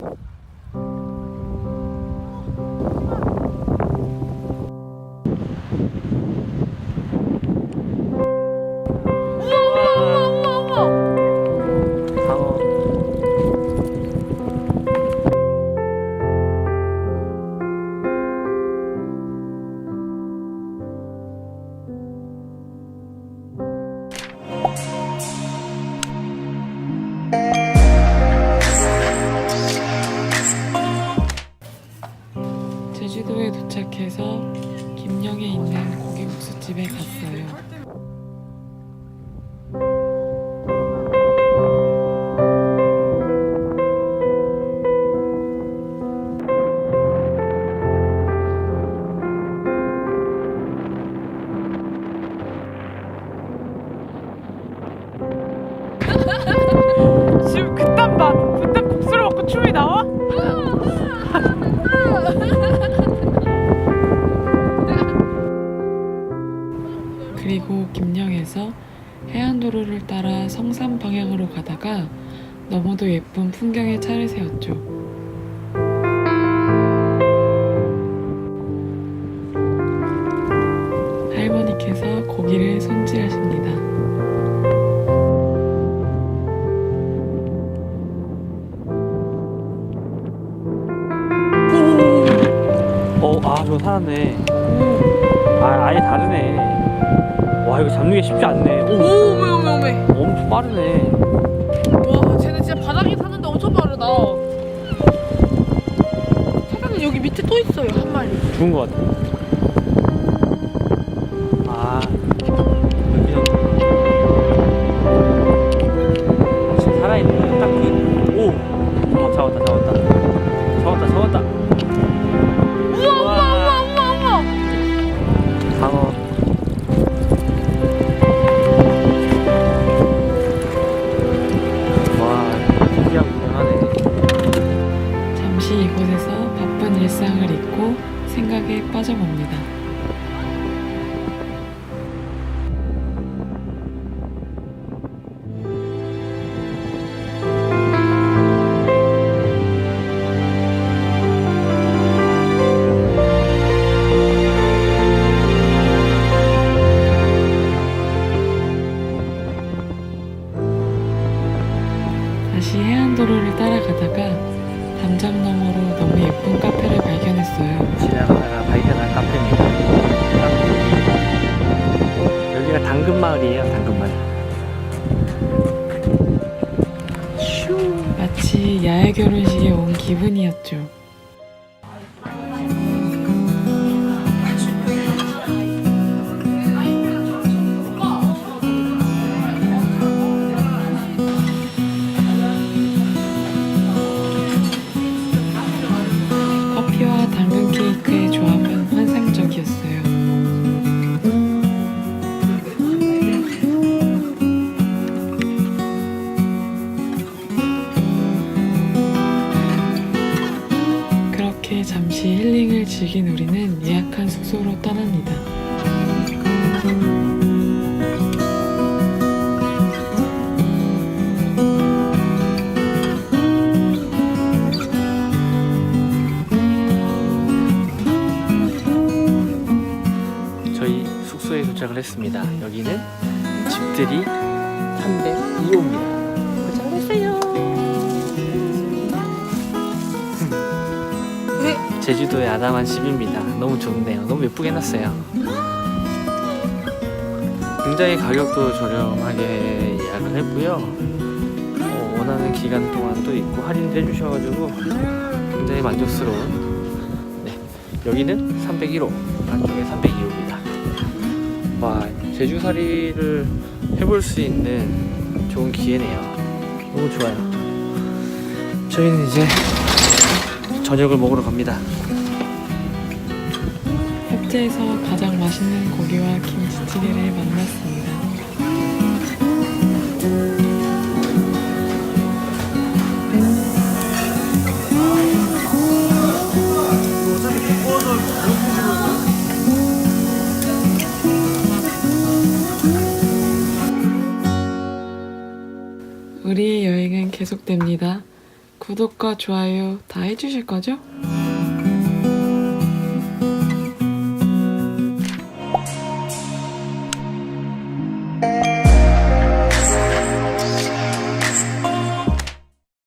상 김영에서 해안도로를 따라 성산 방향으로 가다가 너무도 예쁜 풍경에 차를 세웠죠. 할머니께서 고기를 손질하십니다. 어, 아, 저거 살았네. 아, 아예 다르네. 잡는 게 쉽지 않네. 오, 오메 오메 오메 엄청 빠르네. 와 쟤네 진짜 바닥에 사는데 엄청 빠르다 사장님 여기 밑에 또 있어요 한 마리 죽은 것 같아. 아, 일상을 잊고 생각에 빠져봅니다. 다시 해안도로를 따라가다가 담장 너머로 너무 예쁜 마치 야외 결혼식에 온 기분이었죠. 즐긴 우리는 예약한 숙소로 떠납니다. 저희 숙소에 도착을 했습니다. 여기는 집들이 302호입니다. 제주도의 아담한 집입니다. 너무 좋네요. 너무 예쁘게 해놨어요. 굉장히 가격도 저렴하게 예약을 했고요. 어, 원하는 기간 동안 또 있고 할인도 해주셔가지고 굉장히 만족스러운. 네, 여기는 301호, 안쪽에 302호입니다. 와, 제주살이를 해볼 수 있는 좋은 기회네요. 너무 좋아요. 저희는 이제 저녁을 먹으러 갑니다. 협재에서 가장 맛있는 고기와 김치찌개를 만났습니다. 우리의 여행은 계속됩니다. 구독 구독과 좋아요 다 해주실 거죠?